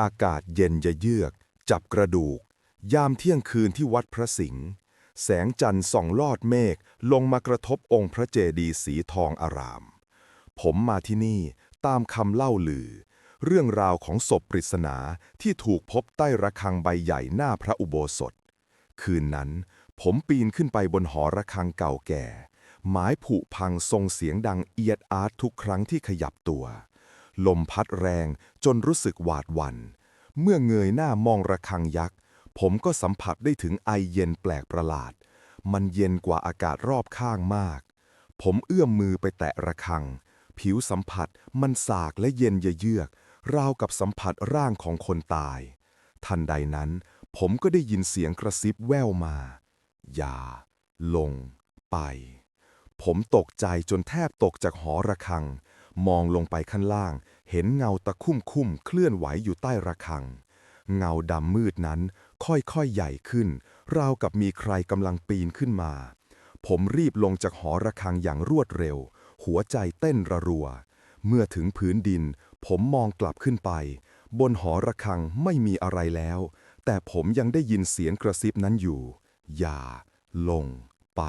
อากาศเย็นจะเยือก จับกระดูก ยามเที่ยงคืนที่วัดพระสิงห์แสงจันทร์ส่องลอดเมฆลงมากระทบองค์พระเจดีย์สีทองอาราม ผมมาที่นี่ตามคำเล่าลือ เรื่องราวของศพปริศนาที่ถูกพบใต้ระฆังใบใหญ่หน้าพระอุโบสถ คืนนั้น ผมปีนขึ้นไปบนหอระฆังเก่าแก่ ไม้ผุพังทรงเสียงดังเอียดอาร์ตทุกครั้งที่ขยับตัว ลมพัดแรงจนรู้สึกหวาดหวัน่น เมื่อเงยหน้ามองระฆังยักษ์ ผมก็สัมผัสได้ถึงไอเย็นแปลกประหลาด มันเย็นกว่าอากาศรอบข้างมาก ผมเอื้อมมือไปแตะระฆัง ผิวสัมผัสมันสากและเย็นเยือก ราวกับสัมผัสร่างของคนตาย ทันใดนั้น ผมก็ได้ยินเสียงกระซิบแว่วมา อย่า ลง ไป ผมตกใจจนแทบตกจากหอระฆัง มองลงไปข้างล่าง เห็นเงาตะคุ่มคุ่มเคลื่อนไหวอยู่ใต้ระฆัง เงาดำมืดนั้นค่อยๆใหญ่ขึ้น ราวกับมีใครกำลังปีนขึ้นมา ผมรีบลงจากหอระฆังอย่างรวดเร็ว หัวใจเต้นระรัว เมื่อถึงพื้นดิน ผมมองกลับขึ้นไป บนหอระฆังไม่มีอะไรแล้ว แต่ผมยังได้ยินเสียงกระซิบนั้นอยู่ อย่า ลงไป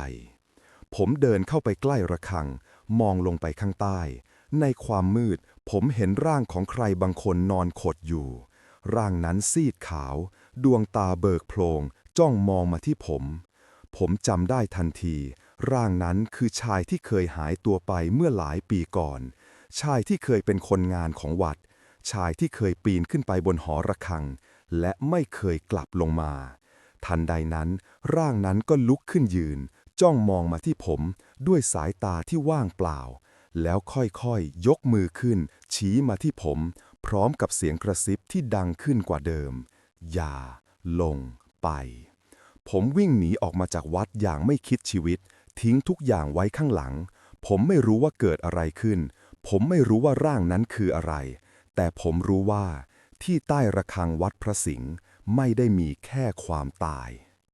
ผมเดินเข้าไปใกล้ระฆัง มองลงไปข้างใต้ ในความมืด ผมเห็นร่างของใครบางคนนอนขดอยู่ ร่างนั้นซีดขาว ดวงตาเบิกโพลง จ้องมองมาที่ผม ผมจำได้ทันที ร่างนั้นคือชายที่เคยหายตัวไปเมื่อหลายปีก่อน ชายที่เคยเป็นคนงานของวัด ชายที่เคยปีนขึ้นไปบนหอระฆัง และไม่เคยกลับลงมา ทันใดนั้น ร่างนั้นก็ลุกขึ้นยืน จ้องมองมาที่ผมด้วยสายตาที่ว่างเปล่า แล้วค่อยๆยกมือขึ้น ชี้มาที่ผม พร้อมกับเสียงกระซิบที่ดังขึ้นกว่าเดิม อย่า ลงไป ผมวิ่งหนีออกมาจากวัดอย่างไม่คิดชีวิต ทิ้งทุกอย่างไว้ข้างหลัง ผมไม่รู้ว่าเกิดอะไรขึ้น ผมไม่รู้ว่าร่างนั้นคืออะไร แต่ผมรู้ว่า ที่ใต้ระฆังวัดพระสิงห์ไม่ได้มีแค่ความตาย